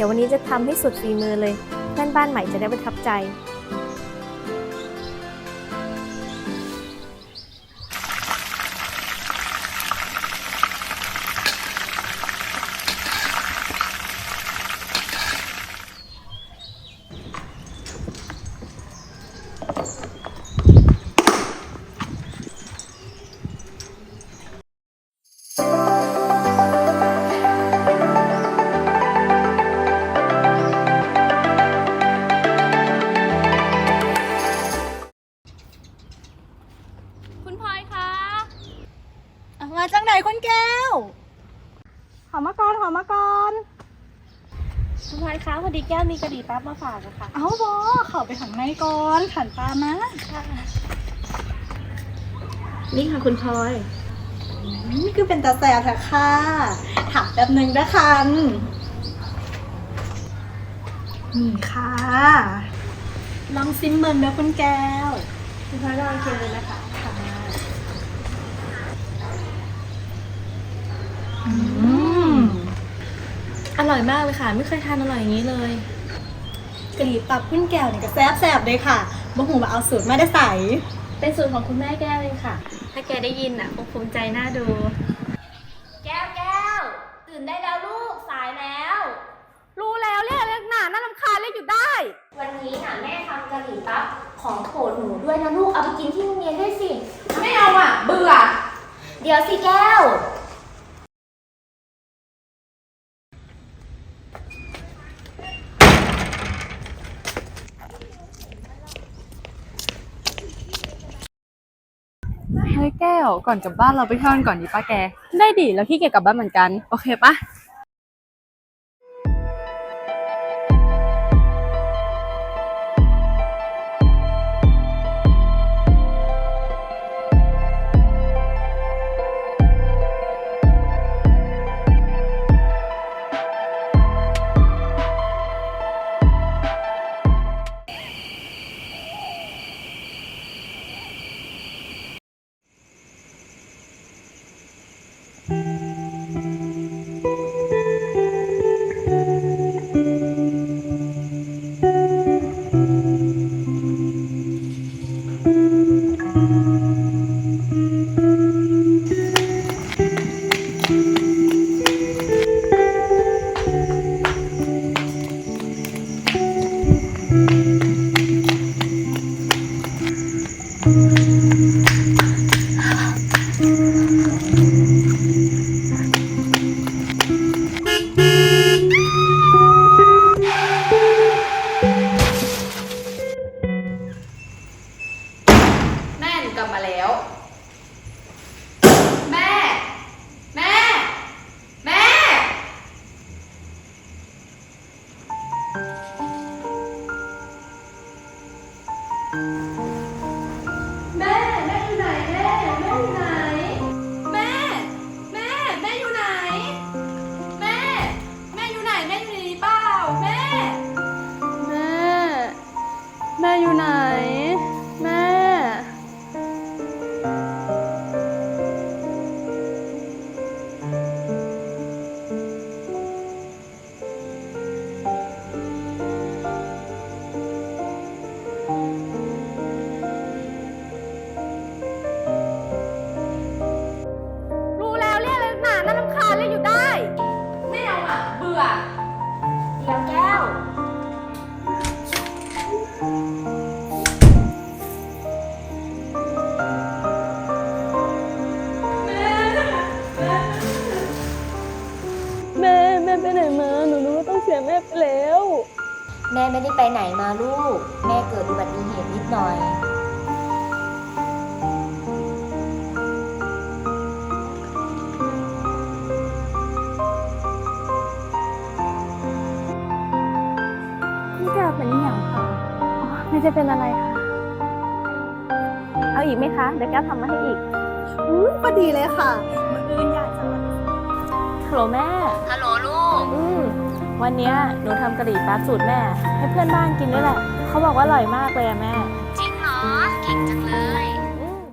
ดี๋ยววันนี้จะทำให้สุดฝีมือเลยเพื่อนบ้านใหม่จะได้ประทับใจ มาจากไหนคนแก้ว หอมมาก่อนหอมมาก่อนคุณพลอยคะพอดีแก้วมีกระดิ่งปั๊บมาฝากอะค่ะเอาบอเข้าไปถังในก่อนขันตามมานี่ค่ะคุณพลอยนี่คือเป็นตาแสบเถอะค่ะถามแป๊บหนึ่งนะคันนี่ค่ะ ลองซิมเบิร์นนะคุณแก้วคุณพลอยลองชิมเลยนะคะ ค่ะ อืมอร่อยมากเลยค่ะ ไม่เคยทานอร่อยอย่างนี้เลย กะหรี่ปั๊บคุณแก้วนี่ก็แซบๆเลยค่ะบ่หูมาเอาสูตรมาได้ใส่เป็นสูตรของคุณแม่แก้วเองค่ะ ถ้าแกได้ยินอะคงภูมิใจน่าดู แก้วแก้วตื่นได้แล้วลูกสายแล้ว รู้แล้วเรียกเรียกหนาน่ารำคาญเรียกอยู่ได้ วันนี้น่ะแม่ทำกะหรี่ปั๊บของโปรดหนูด้วยนะลูกเอาไปกินที่โรงเรียนด้วยสิ ไม่เอาอะ เบื่อ เดี๋ยวสิแก้ว ฮ้ยแก้วก่อนกลับบ้านเราไปเที่ยวกันก่อนดีป้าแก ได้ดิแล้วพี่เกียจกลับบ้านเหมือนกัน โอเคปะ แม่หนูกลับมาแล้ว แม่ แม่ แม่ แแม่ไปแล้ว แม่ไม่ได้ไปไหนมาลูก แม่เกิดอุบัติเหตุนิดหน่อยคุณแก้วเป็นอหย่างค่ะอ๋อไม่ได้เป็นอะไรค่ะ เอาอีกไหมคะ เดี๋ยวแก้วทำมาให้อีกอุ้ยพอดีเลยค่ะ มืออื่นอยากจะมาฮัลโหลแม่ ฮัลโหลลูกอืม วันนี้หนูทำกะหรี่ปั๊บสูตรแม่ ให้เพื่อนบ้านกินด้วยแหละ เขาบอกว่าอร่อยมากเลยอะแม่ จริงเหรอ เก่งจังเลย